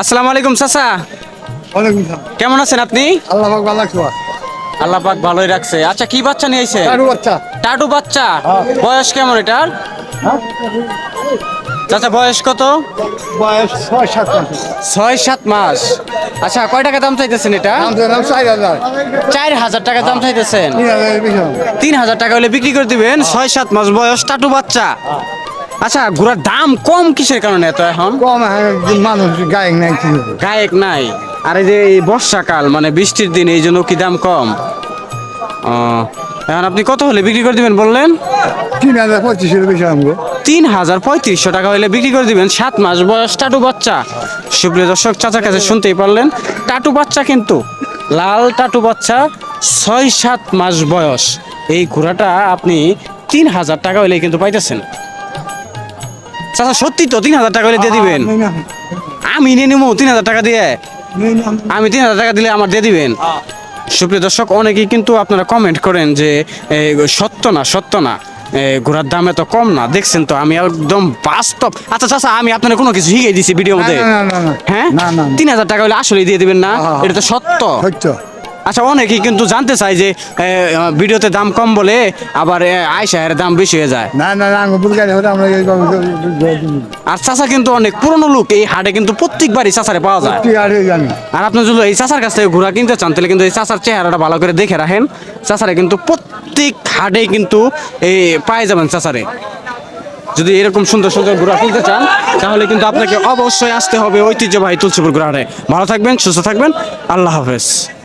আসসালামু আলাইকুম চাচা। ওয়ালাইকুম সালাম। কেমন আছেন আপনি? আল্লাহ পাক ভালো রাখছো আল্লাহ পাক ভালোই রাখছে। আচ্ছা কি বাচ্চা নিয়ে আইছে কারু বাচ্চা। টাটু বাচ্চা। বয়স কেমন এটার? চাচা বয়স কত? বয়স ছয় সাত মাস। ছয় সাত মাস। আচ্ছা কয় টাকা দাম চাইতেছেন এটা? চার হাজার। টাকা দাম চাইতেছেন। তিন হাজার টাকা হলে বিক্রি করে দিবেন। ছয় সাত মাস বয়স টাটু বাচ্চা। আচ্ছা ঘোড়ার দাম কম কিসের কারণে এত এখন? কম হ্যাঁ, মানুষ গায়ক নাই গায়ক নাই। আর এই যে এই বর্ষাকাল মানে বৃষ্টির দিন এই জন্য কি দাম কম? ও, এখন আপনি কত হলে বিক্রি করে দিবেন বললেন? তিন হাজার পঁচিশের বেশি আমগো তিন হাজার পঁয়ত্রিশশো টাকা হলে বিক্রি করে দিবেন সাত মাস বয়স টাটু বাচ্চা। সুপ্রিয় দর্শক চাচার কাছে শুনতেই পারলেন টাটু বাচ্চা কিন্তু লাল টাটু বাচ্চা ছয় সাত মাস বয়স। এই ঘোড়াটা আপনি তিন হাজার টাকা হলে কিন্তু পাইতেছেন। চাচা সত্যি তো তিন হাজার টাকা হলে দিয়ে দিবেন? আমি নিয়ে নিবো তিন হাজার টাকা দিয়ে? আমি তিন হাজার টাকা দিলে আমার দিয়ে দিবেন? সুপ্রিয় দর্শক অনেকেই কিন্তু আপনারা কমেন্ট করেন যে সত্য না সত্য না। ঘোড়ার দাম এত কম না। দেখছেন তো আমি একদম বাস্তব। আচ্ছা চাচা আমি আপনার কোনো কিছু শিখিয়ে দিছি ভিডিওর মধ্যে। হ্যাঁ। তিন হাজার টাকা হলে আসলে দিয়ে দিবেন না। এটা তো সত্য। সত্য। আচ্ছা অনেকেই কিন্তু জানতে চায় যে ভিডিওতে দাম কম বলে আবার এ, আয়সা এর দাম বেশি হয়ে যায়। না না না আর চাচা কিন্তু অনেক পুরনো লোক এই হাটে কিন্তু প্রত্যেকবারই চাচারে পাওয়া যায়। আর আপনি যদি এই চাচার কাছ থেকে ঘোড়া কিনতে চান তাহলে কিন্তু এই চাচার চেহারাটা ভালো করে দেখে রাখেন। চাচারে কিন্তু প্রত্যেক হাটে কিন্তু এই পায়ে যাবেন চাচারে। যদি এরকম সুন্দর সুন্দর ঘোরা কিনতে চান তাহলে কিন্তু আপনাকে অবশ্যই আসতে হবে ঐতিহ্যবাহী তুলসীপুর ঘোড়া হাটে। ভালো থাকবেন সুস্থ থাকবেন আল্লাহ হাফেজ।